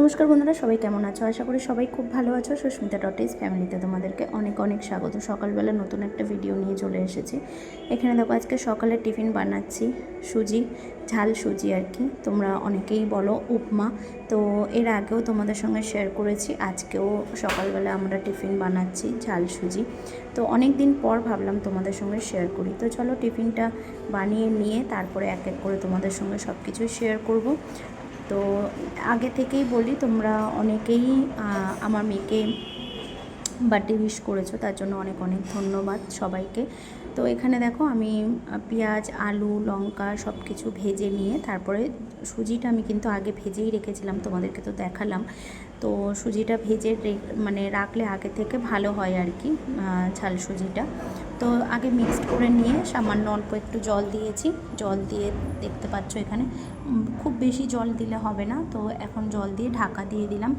নমস্কার বন্ধুরা, সবাই কেমন আছো? আশা করি সবাই খুব ভালো আছো। সুস্মিতা ডটেস ফ্যামিলিতে তোমাদেরকে অনেক অনেক স্বাগত। সকালবেলা নতুন একটা ভিডিও নিয়ে চলে এসেছি। এখানে দেখো, আজকে সকালে টিফিন বানাচ্ছি, সুজি, ঝাল সুজি আর কি। তোমরা অনেকেই বলো উপমা। তো এর আগেও তোমাদের সঙ্গে শেয়ার করেছি, আজকেও সকালবেলা আমরা টিফিন বানাচ্ছি, ঝাল সুজি। তো অনেক দিন পর ভাবলাম তোমাদের সঙ্গে শেয়ার করি। তো চলো টিফিনটা বানিয়ে নিয়ে তারপরে এক এক করে তোমাদের সঙ্গে সব কিছুই শেয়ার করব। তো আগে থেকেই বলি, তোমরা অনেকেই আমার মেয়েকে বার্থডে উইশ করেছ, তার জন্য অনেক অনেক ধন্যবাদ সবাইকে। তো এখানে দেখো আমি পেঁয়াজ, আলু, লঙ্কা সব কিছু ভেজে নিয়ে, তারপরে সুজিটা আমি কিন্তু আগে ভেজেই রেখেছিলাম, তোমাদেরকে তো দেখালাম। তো সুজিটা ভেজে মানে রাখলে আগে থেকে ভালো হয় আর কি ঝাল সুজিটা। তো আগে মিক্সড করে নিয়ে সামান্য অল্প একটু জল দিয়েছি। জল দিয়ে দেখতে পাচ্ছ এখানে। খুব বেশি জল দিলে হবে না। তো এখন জল দিয়ে ঢাকা দিয়ে দিলাম।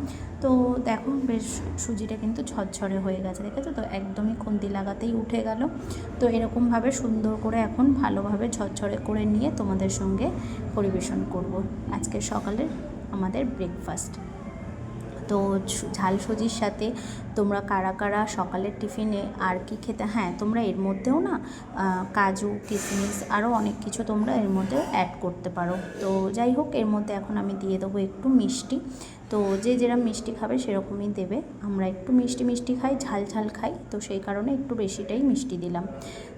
তো দেখো বেশ সুজিটা কিন্তু ঝরঝরে হয়ে গেছে, দেখেছ তো? একদমই খুন্তি লাগাতেই উঠে গেল। তো এরকমভাবে সুন্দর করে এখন ভালোভাবে ঝরঝরে করে নিয়ে তোমাদের সঙ্গে পরিবেশন করব। আজকে সকালের আমাদের ব্রেকফাস্ট তো ঝাল সুজির সাথে তোমরা কারা কারা সকালের টিফিনে আর কি খেতে হ্যাঁ তোমরা এর মধ্যেও না কাজু কিশমিশ আরও অনেক কিছু তোমরা এর মধ্যে অ্যাড করতে পারো। তো যাই হোক, এর মধ্যে এখন আমি দিয়ে দেবো একটু মিষ্টি। তো যে যেরকম মিষ্টি খাবে সেরকমই দেবে। আমরা একটু মিষ্টি মিষ্টি খাই, ঝাল ঝাল খাই, তো সেই কারণে একটু বেশিটাই মিষ্টি দিলাম।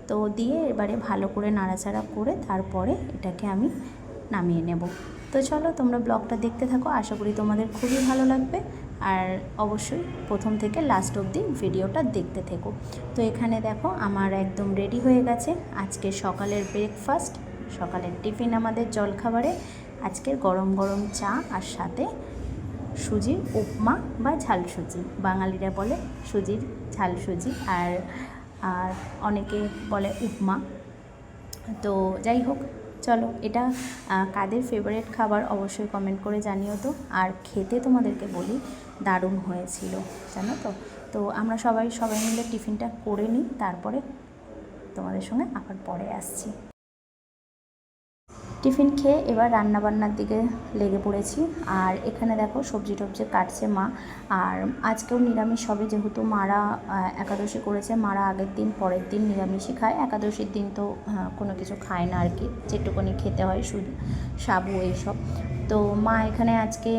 তো দিয়ে এবারে ভালো করে নাড়াচাড়া করে তারপরে এটাকে আমি নামিয়ে নেব। তো চলো তোমরা ব্লগটা দেখতে থাকো, আশা করি তোমাদের খুবই ভালো লাগবে। আর অবশ্যই প্রথম থেকে লাস্ট অবধি ভিডিওটা দেখতে থেকো। তো এখানে দেখো আমার একদম রেডি হয়ে গেছে। আজকে সকালের ব্রেকফাস্ট সকালের টিফিন আমাদের জলখাবারে, আজকের গরম গরম চা আর সাথে সুজির উপমা বা ঝাল সুজি। বাঙালিরা বলে সুজির ঝাল সুজি আর আর অনেকে বলে উপমা। তো যাই হোক চলো, এটা কাদের ফেভারেট খাবার অবশ্যই কমেন্ট করে জানিও তো। আর খেতে তোমাদেরকে বলি, দারুণ হয়েছিল, জানো তো? তো আমরা সবাই সবাই মিলে টিফিনটা করে নিই, তারপরে তোমাদের সঙ্গে আবার পরে আসছি। টিফিন খেয়ে এবার রান্নাবান্নার দিকে লেগে পড়েছি। আর এখানে দেখো সবজি টবজি কাটছে মা। আর আজকেও নিরামিষ হবে, যেহেতু মারা একাদশী করেছে, মারা আগের দিন, পরের দিন নিরামিষই খায়। একাদশীর দিন তো কোনো কিছু খায় না আর কি। যেটুকুনি খেতে হয়, শুধু সাবু, এইসব। তো মা এখানে আজকে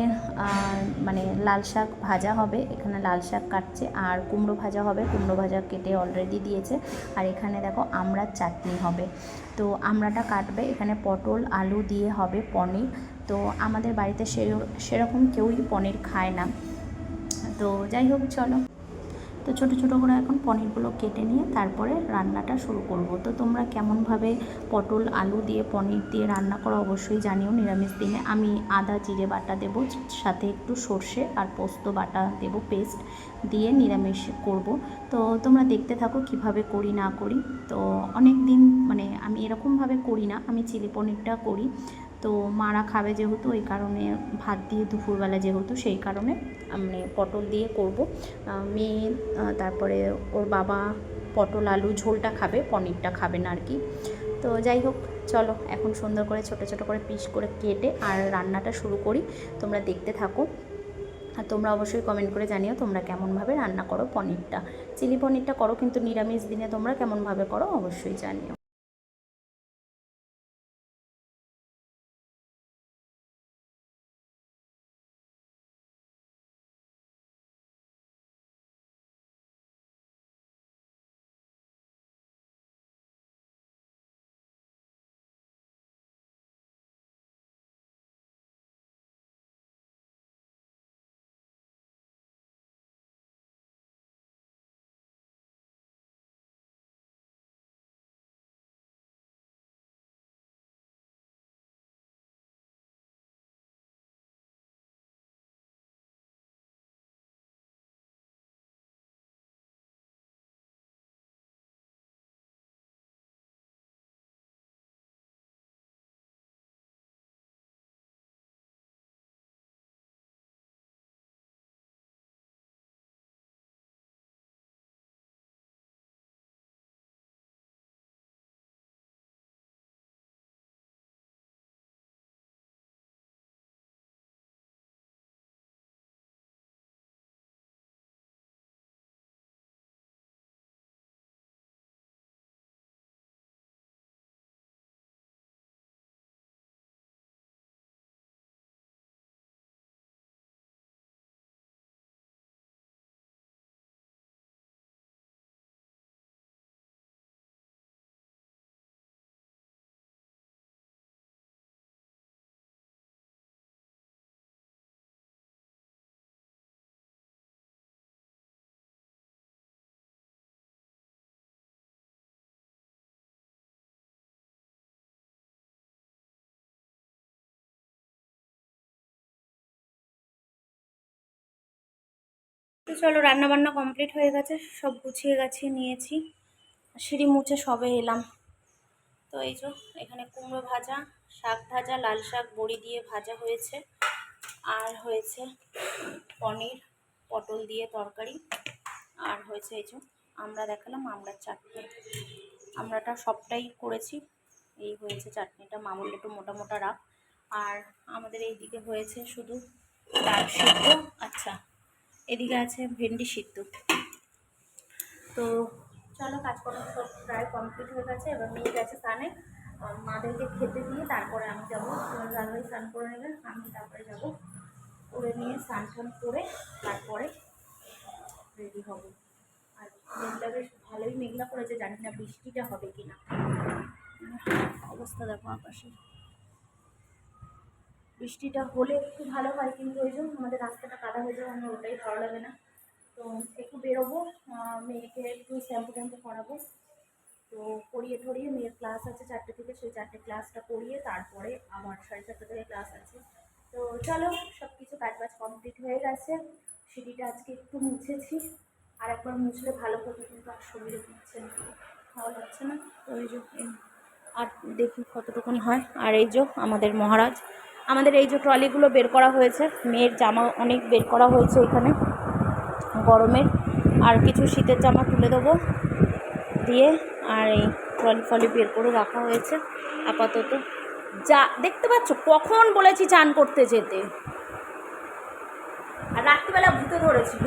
মানে লাল শাক ভাজা হবে। এখানে লাল শাক কাটছে আর কুমড়ো ভাজা হবে। কুমড়ো ভাজা কেটে অলরেডি দিয়েছে। আর এখানে দেখো আমড়ার চাটনি হবে। তো আমড়াটা কাটবে। এখানে পটল, আলু দিয়ে হবে পনির। তো আমাদের বাড়িতে সে সেরকম কেউই পনির খায় না। তো যাই হোক, চলো। তো ছোটো ছোটো করে এখন পনিরগুলো কেটে নিয়ে তারপরে রান্নাটা শুরু করব। তো তোমরা কেমনভাবে পটল, আলু দিয়ে পনির দিয়ে রান্না করো অবশ্যই জানিও। নিরামিষ দিনে আমি আদা, জিরে বাটা দেবো, সাথে একটু সর্ষে আর পোস্ত বাটা দেবো পেস্ট দিয়ে নিরামিষ করব। তো তোমরা দেখতে থাকো কীভাবে করি, না করি। তো অনেক দিন মানে আমি এরকমভাবে করি না, আমি চিলি পনিরটা করি। তো মারা খাবে যেহেতু, এই কারণে ভাত দিয়ে দুপুরবেলা যেহেতু, সেই কারণে আমি পটল দিয়ে করব। মেয়ে তারপরে ওর বাবা পটল, আলু, ঝোলটা খাবে, পনিরটা খাবে না আর কি তো যাই হোক, চলো এখন সুন্দর করে ছোট ছোট করে পিস করে কেটে আর রান্নাটা শুরু করি। তোমরা দেখতে থাকো। আর তোমরা অবশ্যই কমেন্ট করে জানিও তোমরা কেমনভাবে রান্না করো পনিরটা। চিলি পনিরটা করো, কিন্তু নিরামিষ দিনে তোমরা কেমনভাবে করো অবশ্যই জানিও। তো চলো রান্না বান্না কমপ্লিট হয়ে গেছে, সব গুছিয়ে গাছিয়ে নিয়েছি। সিঁড়ি মুছে সবে এলাম। তো এই যে, এখানে কুমড়ো ভাজা, শাক ভাজা, লাল শাক, বড়ি দিয়ে ভাজা হয়েছে। আর হয়েছে পনির, পটল দিয়ে তরকারি। আর হয়েছে এই যে, আমরা দেখালাম আমড়ার চাটনি। আমরাটা সবটাই করেছি। এই হয়েছে চাটনিটা মামুল একটু মোটা মোটা রাখ। আর আমাদের এইদিকে হয়েছে শুধু ডাল সিদ্ধ আচ্ছা। এদিকে আছে ভেন্ডি সিদ্ধ। তো চলো কাজকর্ম সব প্রায় কমপ্লিট হয়ে গেছে, এবার মেয়ে গেছে স্নানে। মাদেরকে খেতে দিয়ে তারপরে আমি যাব, তোমার দাদাভাই স্নান করে নেবে, আমি তারপরে যাব। করে নিয়ে স্নান টান করে তারপরে রেডি হব। আর মেঘলা বেশ ভালোই মেঘলা করেছে, জানি না বৃষ্টিটা হবে কি না অবস্থা দেখো আকাশের বৃষ্টিটা হলে একটু ভালো হয়, কিন্তু ওই জন্য আমাদের রাস্তাটা কাদা হয়ে যাবে আমার ওটাই ভালো লাগে না। তো একটু বেরোবো মেয়েকে একটু শ্যাম্পু ট্যাম্পু করাবো তো করিয়ে ঠরিয়ে মেয়ের ক্লাস আছে চারটে থেকে, সেই চারটে ক্লাসটা করিয়ে তারপরে আবার সাড়ে চারটে থেকে ক্লাস আছে। তো চলো সব কিছু কাজ বাজ কমপ্লিট হয়ে গেছে। সিঁড়িটা আজকে একটু মুছেছি। আর একবার মুছলে ভালো হতো কিন্তু আর শরীরে দিচ্ছে না ভালো লাগছে না। তো ওই যে আর দেখি কতটুকুন হয়। আর এই যে আমাদের মহারাজ আমাদের এই যে ট্রলিগুলো বের করা হয়েছে, মেয়ের জামা অনেক বের করা হয়েছে এখানে, গরমের। আর কিছু শীতের জামা তুলে দেবো দিয়ে, আর এই ট্রলি ফলি বের করে রাখা হয়েছে, আপাতত। যা, দেখতে পাচ্ছ, কখন বলেছি চান করতে যেতে। আর রাত্রিবেলা ভূতে ধরেছিল।